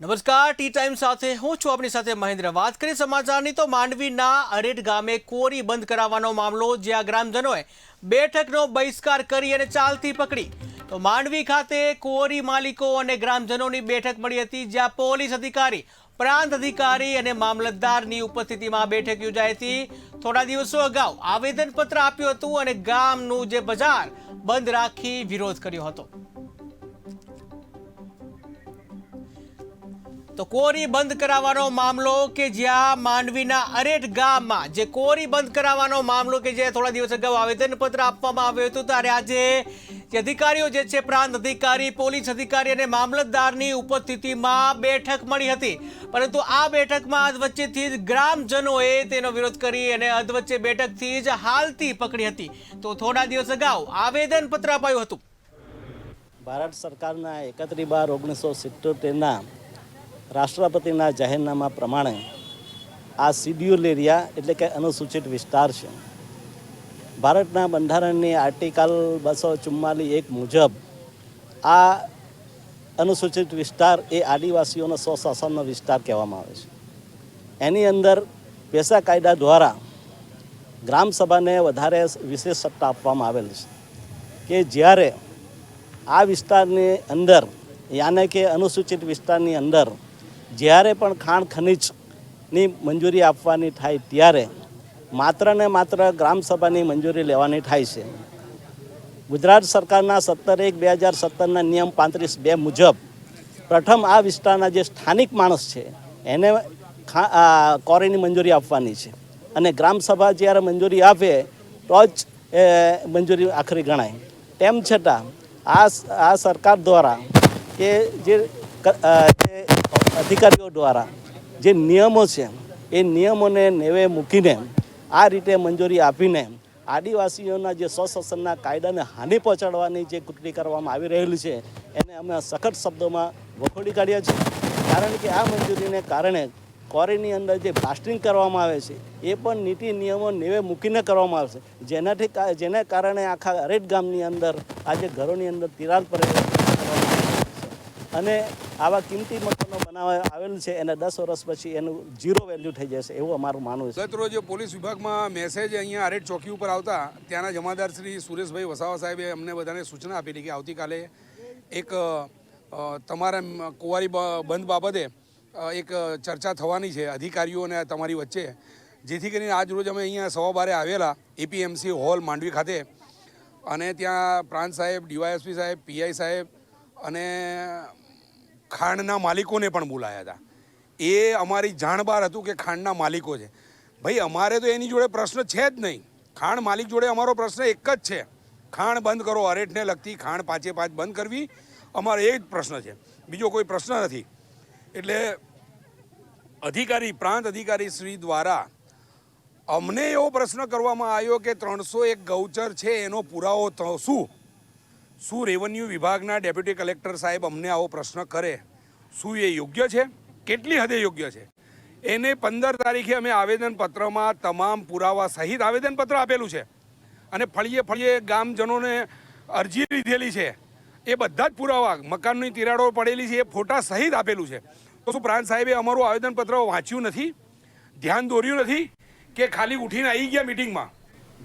નમસ્કાર, T time સાથે હું છું આપની સાથે મહેન્દ્ર. વાત કરી સમાચારની તો માંડવીના અરેડ ગામે કોરી બંધ કરાવવાનો મામલો, જ્યાં ગ્રામજનોએ બેઠકનો બહિષ્કાર કરી અને ચાલતી પકડી. તો માંડવી ખાતે કોરી માલિકો અને ગ્રામજનોની બેઠક મળી હતી, જ્યાં પોલીસ અધિકારી, પ્રાંત અધિકારી અને મામલતદારની ઉપસ્થિતિમાં બેઠક યોજાઈ હતી. થોડા દિવસો અગાઉ આવેદનપત્ર આપ્યું હતું અને ગામનું જે બજાર, બંધ રાખી વિરોધ કર્યો હતો. તો કોરી બંધ કરાવવાનો મામલો કે જ્યાં માંડવીના અરેટ ગામમાં, જે કોરી બંધ કરાવવાનો મામલો કે જે થોડા દિવસ અગાઉ આવેદનપત્ર આપવામાં આવ્યું હતું, ત્યારે આજે જે અધિકારીઓ જે છે, પ્રાંત અધિકારી, પોલીસ અધિકારી અને મામલતદારની ઉપસ્થિતિમાં બેઠક મળી હતી. પરંતુ આ બેઠકમાં અધ વચ્ચેથી જ ગ્રામજનોએ તેનો વિરોધ કરી અને અધ વચ્ચે બેઠકથી જ હાલતી પકડી હતી. તો થોડા દિવસ અગાઉ આવેદનપત્ર અપાયું હતું. ભારત સરકારના એકત્રીસ બાર ઓગણીસો સિત્તોતેરના રાષ્ટ્રપતિના જાહેરનામા પ્રમાણે આ શિડ્યુલ એરિયા એટલે કે અનુસૂચિત વિસ્તાર છે. ભારતના બંધારણની આર્ટિકલ બસો ચુમ્માલીસ એક મુજબ આ અનુસૂચિત વિસ્તાર એ આદિવાસીઓનો સ્વશાસનનો વિસ્તાર કહેવામાં આવે છે. એની અંદર પેશા કાયદા દ્વારા ગ્રામસભાને વધારે વિશેષ સત્તા આપવામાં આવેલ છે કે જ્યારે આ વિસ્તારની અંદર યાને કે અનુસૂચિત વિસ્તારની અંદર જ્યારે પણ ખાણ ખનિજની મંજૂરી આપવાની થાય ત્યારે માત્ર ને માત્ર ગ્રામસભાની મંજૂરી લેવાની થાય છે. ગુજરાત સરકારના સત્તર એક બે હજાર સત્તરના નિયમ પાંત્રીસ બે મુજબ પ્રથમ આ વિસ્તારના જે સ્થાનિક માણસ છે, એને ખા કોરીની મંજૂરી આપવાની છે. અને ગ્રામસભા જ્યારે મંજૂરી આપે, તો જ એ મંજૂરી આખરી ગણાય. તેમ છતાં આ આ સરકાર દ્વારા કે જે અધિકારીઓ દ્વારા જે નિયમો છે, એ નિયમોને નેવે મૂકીને, આ રીતે મંજૂરી આપીને આદિવાસીઓના જે સ્વશાસનના કાયદાને હાનિ પહોંચાડવાની જે કૃતિ કરવામાં આવી રહેલી છે, એને અમે સખત શબ્દોમાં વખોડી કાઢ્યા છે. કારણ કે આ મંજૂરીને કારણે કોરીની અંદર જે બ્લાસ્ટિંગ કરવામાં આવે છે, એ પણ નીતિ નિયમો નેવે મૂકીને કરવામાં આવશે. જેનાથી જેને કારણે આખા અરેટ ગામની અંદર આજે ઘરોની અંદર તિરાડ પડે અને આવા કિંમતી મકાનો બનાવવા આવેલ છે, એને દસ વર્ષ પછી એનું ઝીરો વેલ્યુ થઈ જશે એવું અમારું માનવું છે. ગત રોજ પોલીસ વિભાગમાં મેસેજ અહીંયા આરેટ ચોકી ઉપર આવતા, ત્યાંના જમાદાર શ્રી સુરેશભાઈ વસાવા સાહેબે અમને બધાને સૂચના આપેલી કે આવતીકાલે એક તમારા કુંવારી બંધ બાબતે એક ચર્ચા થવાની છે અધિકારીઓ અને તમારી વચ્ચે, જેથી કરીને આજ રોજ અમે અહીંયા સવા બારે આવેલા એપીએમસી હોલ માંડવી ખાતે. અને ત્યાં પ્રાંત સાહેબ, ડીવાયએસપી સાહેબ પીઆઈ સાહેબ અને ખાંડના માલિકોને પણ બોલાયા હતા. એ અમારી જાણ બહાર હતું કે ખાંડના માલિકો છે. ભાઈ, અમારે તો એની જોડે પ્રશ્ન છે જ નહીં. ખાંડ માલિક જોડે અમારો પ્રશ્ન એક જ છે. ખાણ બંધ કરો, અરેઠને લગતી ખાણ પાંચે પાંચ બંધ કરવી અમારો એ જ પ્રશ્ન છે. બીજો કોઈ પ્રશ્ન નથી. એટલે અધિકારી, પ્રાંત અધિકારી શ્રી દ્વારા અમને એવો પ્રશ્ન કરવામાં આવ્યો કે ત્રણસો એક ગૌચર છે, એનો પુરાવો શું? શું રેવન્યુ વિભાગના ડેપ્યુટી કલેક્ટર સાહેબ અમને આવો પ્રશ્ન કરે? શું એ યોગ્ય છે? કેટલી હદે યોગ્ય છે? એને પંદર તારીખે અમે આવેદનપત્રમાં તમામ પુરાવા સહિત આવેદનપત્ર આપેલું છે. અને ફળીએ ફળીએ ગામજનોને અરજી લીધેલી છે. એ બધા જ પુરાવા, મકાનની તિરાડો પડેલી છે, એ ફોટા સહિત આપેલું છે. તો શું પ્રાંત સાહેબે અમારું આવેદનપત્ર વાંચ્યું નથી? ધ્યાન દોર્યું નથી? કે ખાલી ઉઠીને આવી ગયા મિટિંગમાં